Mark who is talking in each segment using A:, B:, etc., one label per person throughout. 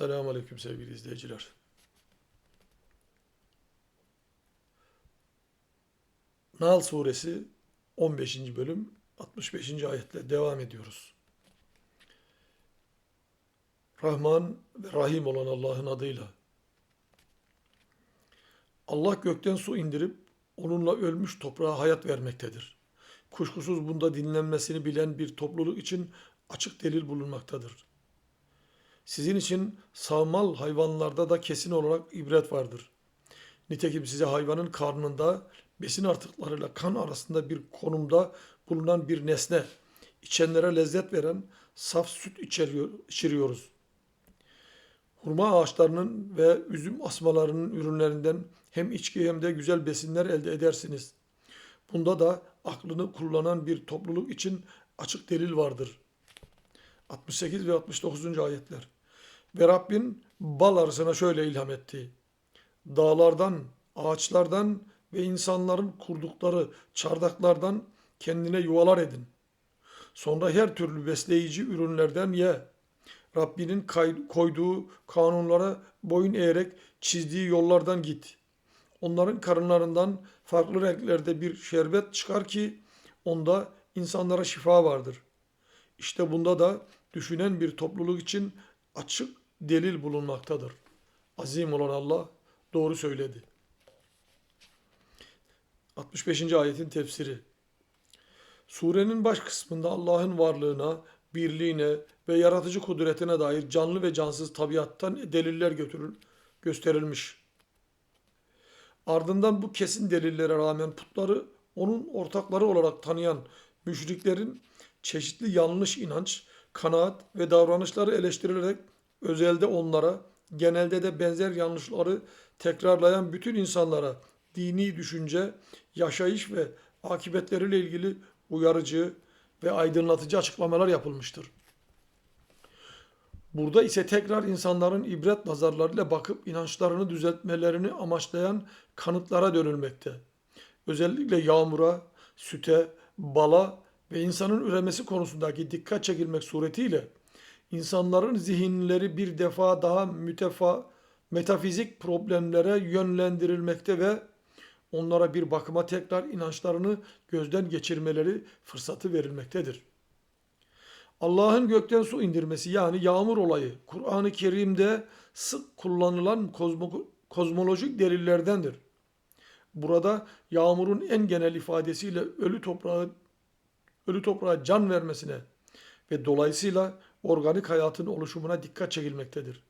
A: Selamun Aleyküm sevgili izleyiciler. Nahl suresi 15. bölüm 65. ayetle devam ediyoruz. Rahman ve Rahim olan Allah'ın adıyla. Allah gökten su indirip onunla ölmüş toprağa hayat vermektedir. Kuşkusuz bunda dinlenmesini bilen bir topluluk için açık delil bulunmaktadır. Sizin için sağmal hayvanlarda da kesin olarak ibret vardır. Nitekim size hayvanın karnında besin artıklarıyla kan arasında bir konumda bulunan bir nesne, içenlere lezzet veren saf süt içeriyor, içiriyoruz. Hurma ağaçlarının ve üzüm asmalarının ürünlerinden hem içki hem de güzel besinler elde edersiniz. Bunda da aklını kullanan bir topluluk için açık delil vardır. 68 ve 69. ayetler. Ve Rabbin bal arısına şöyle ilham etti. Dağlardan, ağaçlardan ve insanların kurdukları çardaklardan kendine yuvalar edin. Sonra her türlü besleyici ürünlerden ye. Rabbinin koyduğu kanunlara boyun eğerek çizdiği yollardan git. Onların karınlarından farklı renklerde bir şerbet çıkar ki onda insanlara şifa vardır. İşte bunda da düşünen bir topluluk için açık delil bulunmaktadır. Azim olan Allah doğru söyledi. 65. ayetin tefsiri. Surenin baş kısmında Allah'ın varlığına, birliğine ve yaratıcı kudretine dair canlı ve cansız tabiattan deliller götürül, gösterilmiş. Ardından bu kesin delillere rağmen putları onun ortakları olarak tanıyan müşriklerin çeşitli yanlış inanç, kanaat ve davranışları eleştirilerek özelde onlara, genelde de benzer yanlışları tekrarlayan bütün insanlara dini düşünce, yaşayış ve akibetleriyle ilgili uyarıcı ve aydınlatıcı açıklamalar yapılmıştır. Burada ise tekrar insanların ibret nazarlarıyla bakıp inançlarını düzeltmelerini amaçlayan kanıtlara dönülmekte. Özellikle yağmura, süte, bala ve insanın üremesi konusundaki dikkat çekilmek suretiyle insanların zihinleri bir defa daha mütefa, metafizik problemlere yönlendirilmekte ve onlara bir bakıma tekrar inançlarını gözden geçirmeleri fırsatı verilmektedir. Allah'ın gökten su indirmesi yani yağmur olayı Kur'an-ı Kerim'de sık kullanılan kozmo, kozmolojik delillerdendir. Burada yağmurun en genel ifadesiyle ölü toprağı ölü toprağa can vermesine ve dolayısıyla organik hayatın oluşumuna dikkat çekilmektedir.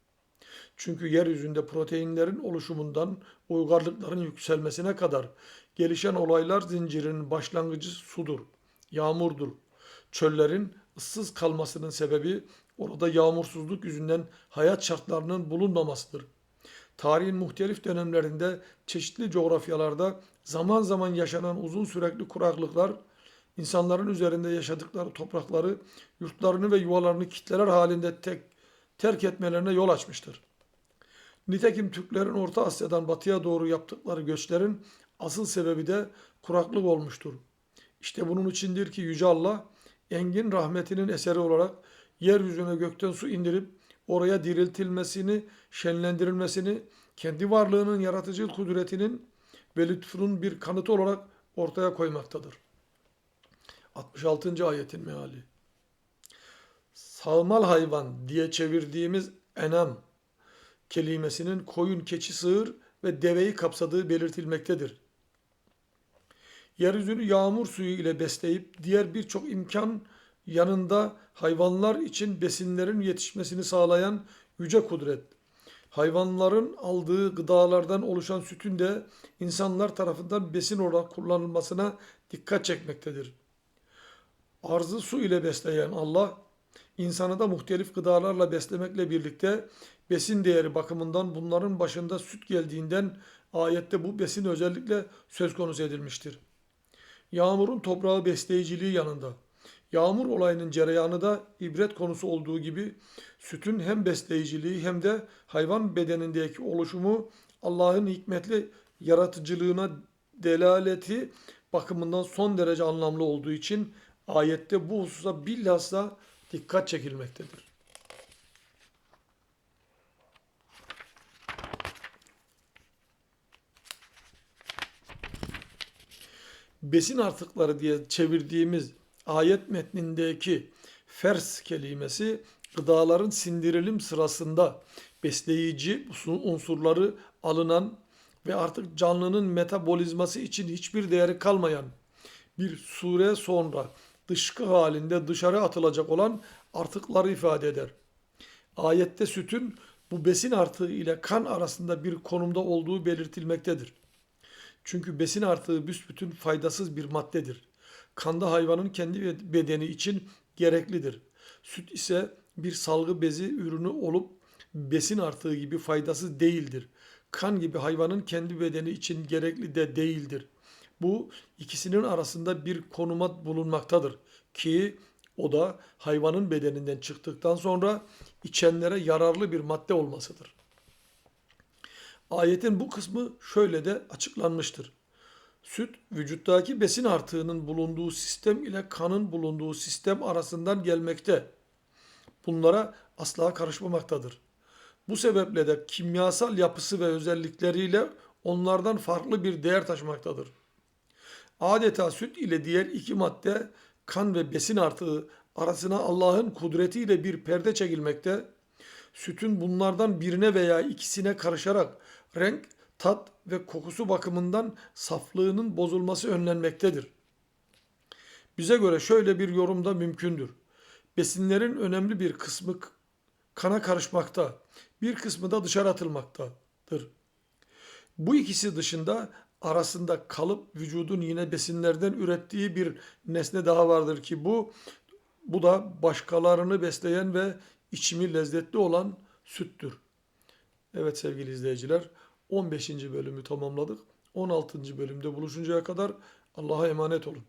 A: Çünkü yeryüzünde proteinlerin oluşumundan uygarlıkların yükselmesine kadar gelişen olaylar zincirinin başlangıcı sudur, yağmurdur. Çöllerin ıssız kalmasının sebebi orada yağmursuzluk yüzünden hayat şartlarının bulunmamasıdır. Tarihin muhtelif dönemlerinde çeşitli coğrafyalarda zaman zaman yaşanan uzun sürekli kuraklıklar insanların üzerinde yaşadıkları toprakları, yurtlarını ve yuvalarını kitleler halinde tek, terk etmelerine yol açmıştır. Nitekim Türklerin Orta Asya'dan batıya doğru yaptıkları göçlerin asıl sebebi de kuraklık olmuştur. İşte bunun içindir ki Yüce Allah engin rahmetinin eseri olarak yeryüzüne gökten su indirip oraya diriltilmesini, şenlendirilmesini, kendi varlığının yaratıcı kudretinin ve lütfunun bir kanıtı olarak ortaya koymaktadır. 66. ayetin meali. Sağmal hayvan diye çevirdiğimiz enam kelimesinin koyun, keçi, sığır ve deveyi kapsadığı belirtilmektedir. Yeryüzünü yağmur suyu ile besleyip diğer birçok imkan yanında hayvanlar için besinlerin yetişmesini sağlayan yüce kudret. Hayvanların aldığı gıdalardan oluşan sütün de insanlar tarafından besin olarak kullanılmasına dikkat çekmektedir. Arzı su ile besleyen Allah, insanı da muhtelif gıdalarla beslemekle birlikte besin değeri bakımından bunların başında süt geldiğinden ayette bu besin özellikle söz konusu edilmiştir. Yağmurun toprağı besleyiciliği yanında yağmur olayının cereyanı da ibret konusu olduğu gibi sütün hem besleyiciliği hem de hayvan bedenindeki oluşumu Allah'ın hikmetli yaratıcılığına delaleti bakımından son derece anlamlı olduğu için Ayette bu hususa bilhassa dikkat çekilmektedir. Besin artıkları diye çevirdiğimiz ayet metnindeki fers kelimesi gıdaların sindirilim sırasında besleyici unsurları alınan ve artık canlının metabolizması için hiçbir değeri kalmayan bir süre sonra dışkı halinde dışarı atılacak olan artıkları ifade eder. Ayette sütün bu besin artığı ile kan arasında bir konumda olduğu belirtilmektedir. Çünkü besin artığı büsbütün faydasız bir maddedir. Kanda hayvanın kendi bedeni için gereklidir. Süt ise bir salgı bezi ürünü olup besin artığı gibi faydasız değildir. Kan gibi hayvanın kendi bedeni için gerekli de değildir. Bu ikisinin arasında bir konuma bulunmaktadır ki o da hayvanın bedeninden çıktıktan sonra içenlere yararlı bir madde olmasıdır. Ayetin bu kısmı şöyle de açıklanmıştır. Süt vücuttaki besin artığının bulunduğu sistem ile kanın bulunduğu sistem arasından gelmekte. Bunlara asla karışmamaktadır. Bu sebeple de kimyasal yapısı ve özellikleriyle onlardan farklı bir değer taşımaktadır. Adeta süt ile diğer iki madde kan ve besin artığı arasına Allah'ın kudretiyle bir perde çekilmekte. Sütün bunlardan birine veya ikisine karışarak renk, tat ve kokusu bakımından saflığının bozulması önlenmektedir. Bize göre şöyle bir yorum da mümkündür. Besinlerin önemli bir kısmı kana karışmakta, bir kısmı da dışarı atılmaktadır. Bu ikisi dışında arasında kalıp vücudun yine besinlerden ürettiği bir nesne daha vardır ki bu bu da başkalarını besleyen ve içimi lezzetli olan süttür. Evet sevgili izleyiciler 15. bölümü tamamladık. 16. bölümde buluşuncaya kadar Allah'a emanet olun.